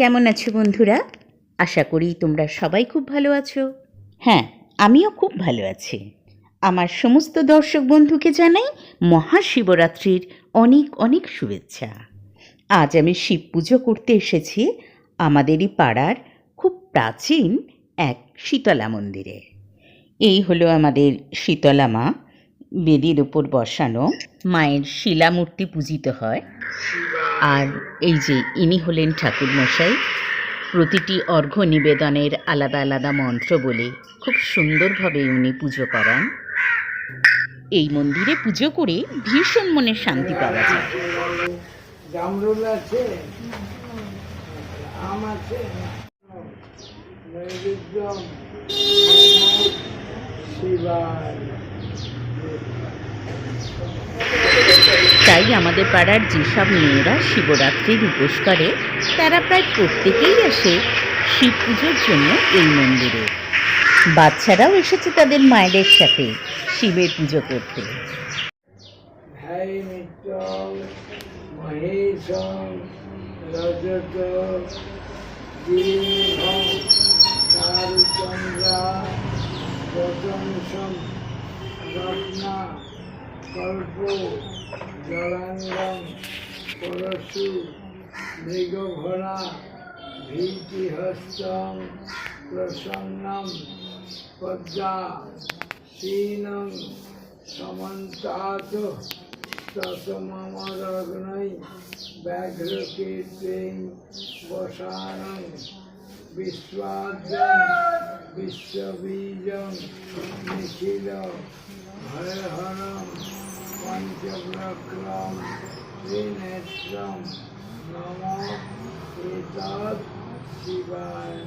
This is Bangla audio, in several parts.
কেমন আছো বন্ধুরা? আশা করি তোমরা সবাই খুব ভালো আছো। হ্যাঁ আমিও খুব ভালো আছি। আমার সমস্ত দর্শক বন্ধুকে জানাই মহাশিবরাত্রির অনেক অনেক শুভেচ্ছা। আজ আমি শিব পুজো করতে এসেছি আমাদেরই পাড়ার খুব প্রাচীন এক শীতলা মন্দিরে। এই হলো আমাদের শীতলা মা বেদির উপর বসানো মায়ের শিলামূর্তি পূজিত হয়। আর এই যে ইনি হলেন ঠাকুরমশাই, প্রতিটি অর্ঘ্য নিবেদনের আলাদা আলাদা মন্ত্র বলে খুব সুন্দরভাবে উনি পুজো করান। এই মন্দিরে পুজো করে ভীষণ মনে শান্তি পাওয়া যায়। শিবায়। তাই আমাদের পাড়ার যেসব মেয়েরা শিবরাত্রির উপোস করে, তারা প্রায় প্রত্যেকেই আসে শিব পুজোর জন্য এই মন্দিরে। বাচ্চারাও এসেছে তাদের মায়েদের সাথে শিবের পুজো করতে। রত্না কল্প জলাঙ্গম পরশু মৃগঘোড়া ভীতিহস্তম প্রসন্নম পদ্মা শীনম সমন্তাত ততমরগ্নৈ ব্যাঘ্রকীর্তিং বসানং বিশ্বাদ্যং বিশ্ববীজং নিখিল হরহরম পঞ্চব্রক্রম ত্রিনেত্রম নম এতৎ শিবায়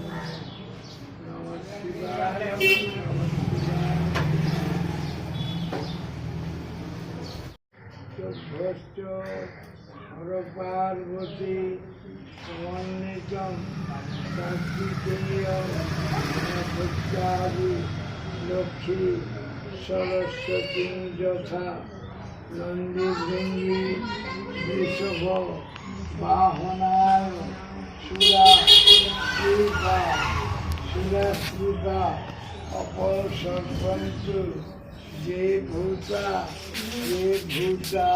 নম শিবায় নম শিবায় চোদ্ভষ্ট হরপার্বতী সমন্বিতম ভক্তাদি লক্ষ্মী সরস্বতী যথা নন্দী ভৃঙ্গি বৃষভ বাহনায় সুরা সুরাশ্রিতা অপর সর্পঞ্চ যে ভূতা যে ভূতা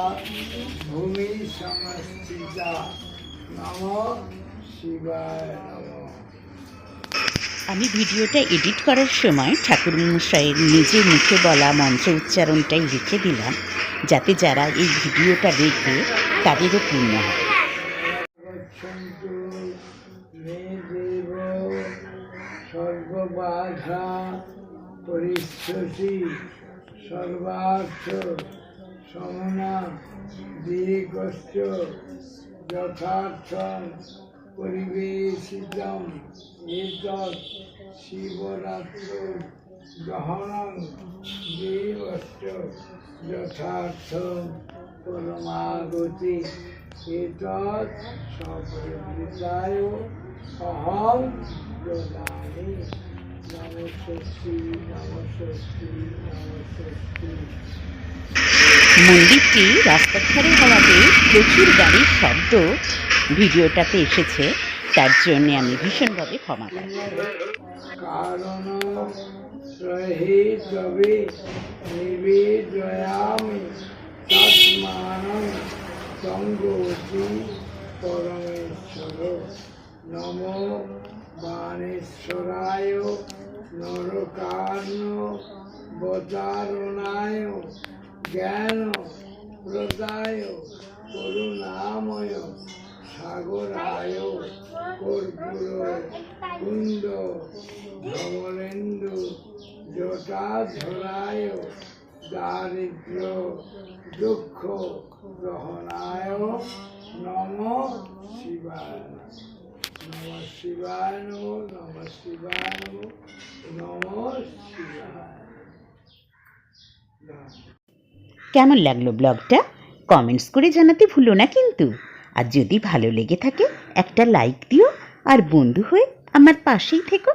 ভূমি সমস্থিতা নম শিবায় নম। আমি ভিডিওটা এডিট করার সময় ঠাকুর মশাইয়ের নিজের মুখে বলা মন্ত্র উচ্চারণটাই রেখে দিলাম যাতে যারা এই ভিডিওটা দেখবে তাদেরও পূর্ণ হয়। সর্ববাধা পরিস্থিতি সর্বার্থ সমনা দীর্ঘশ্চ যথার্থম পরিবেশিতম এতৎ শিবরাত্র গ্রহণং দেবশ্চ যথার্থ পরমাগতি এতৎ সপরিবৃতায় অহং দদামি নমস্বস্তি নমস্বস্তি নমস্বস্তি মন্দিরটি রাস্তার ধারে হওয়াতে প্রচুর গাড়ির শব্দ ভিডিওটাতে এসেছে, তার জন্যে আমি ভীষণভাবে ক্ষমা কারণ সঙ্গতি পরমেশ্বর। নম বাণেশ্বরায় বতারণায় জ্ঞান প্রদায় করুণাময় সাগরায় কর্পূর কুণ্ড ধবলেন্দু জটাধরায় দারিদ্র দুঃখ গ্রহণায় নম শিবায় নম। শিবায় নম নম শিবায় নম শিবায় কেমন লাগল ব্লগটা? কমেন্টস করে জানাতে ভুলো না কিন্তু। আর যদি ভালো লেগে থাকে, একটা লাইক দিও আর বন্ধু হয়ে আমার পাশেই থেকো।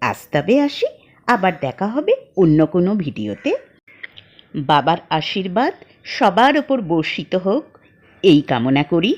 আজ তবে আসি, আবার দেখা হবে অন্য কোনো ভিডিওতে। বাবার আশীর্বাদ সবার ওপর বর্ষিত হোক। এই কামনা করি।